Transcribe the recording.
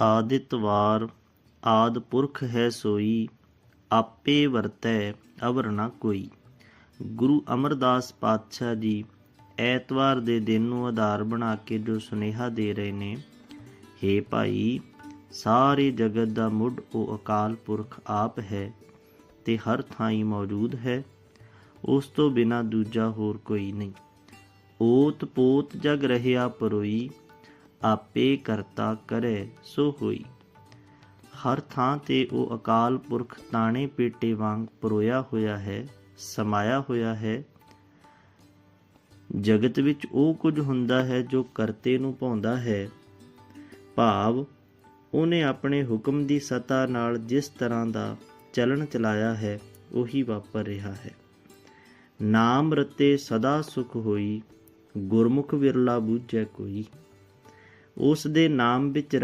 ਆਦਿਤਵਾਰ ਆਦ ਪੁਰਖ ਹੈ ਸੋਈ, ਆਪੇ ਵਰਤੈ ਅਵਰ ਨਾ ਕੋਈ। ਗੁਰੂ ਅਮਰਦਾਸ ਪਾਤਸ਼ਾਹ ਜੀ ਐਤਵਾਰ ਦੇ ਦਿਨ ਨੂੰ ਆਧਾਰ ਬਣਾ ਕੇ ਜੋ ਸੁਨੇਹਾ ਦੇ ਰਹੇ ਨੇ, ਹੇ ਭਾਈ, ਸਾਰੇ ਜਗਤ ਦਾ ਮੁੱਢ ਉਹ ਅਕਾਲ ਪੁਰਖ ਆਪ ਹੈ ਤੇ ਹਰ ਥਾਈ ਮੌਜੂਦ ਹੈ, ਉਸ ਤੋਂ ਬਿਨਾ ਦੂਜਾ ਹੋਰ ਕੋਈ ਨਹੀਂ। ਓਤ ਪੋਤ ਜਗ ਰਹਿਆ ਪਰੋਈ ਆਪੇ ਕਰਤਾ ਕਰੇ ਸੋ ਹੋਈ। ਹਰ ਥਾਂ ਤੇ ਉਹ ਅਕਾਲ ਪੁਰਖ ਤਾਣੇ ਪੇਟੇ ਵਾਂਗ ਪਰੋਇਆ ਹੋਇਆ ਹੈ, ਸਮਾਇਆ ਹੋਇਆ ਹੈ। ਜਗਤ ਵਿੱਚ ਉਹ ਕੁਝ ਹੁੰਦਾ ਹੈ ਜੋ ਕਰਤੇ ਨੂੰ ਪਾਉਂਦਾ ਹੈ। ਭਾਵ, ਉਹਨੇ ਆਪਣੇ ਹੁਕਮ ਦੀ ਸਤਾ ਨਾਲ ਜਿਸ ਤਰ੍ਹਾਂ ਦਾ ਚਲਣ ਚਲਾਇਆ ਹੈ, ਉਹੀ ਵਾਪਰ ਰਿਹਾ ਹੈ। ਨਾਮ ਰਤੇ ਸਦਾ ਸੁਖ ਹੋਈ, ਗੁਰਮੁਖ ਵਿਰਲਾ ਬੂਝੈ ਕੋਈ। ਉਸ ਦੇ ਨਾਮ ਵਿੱਚ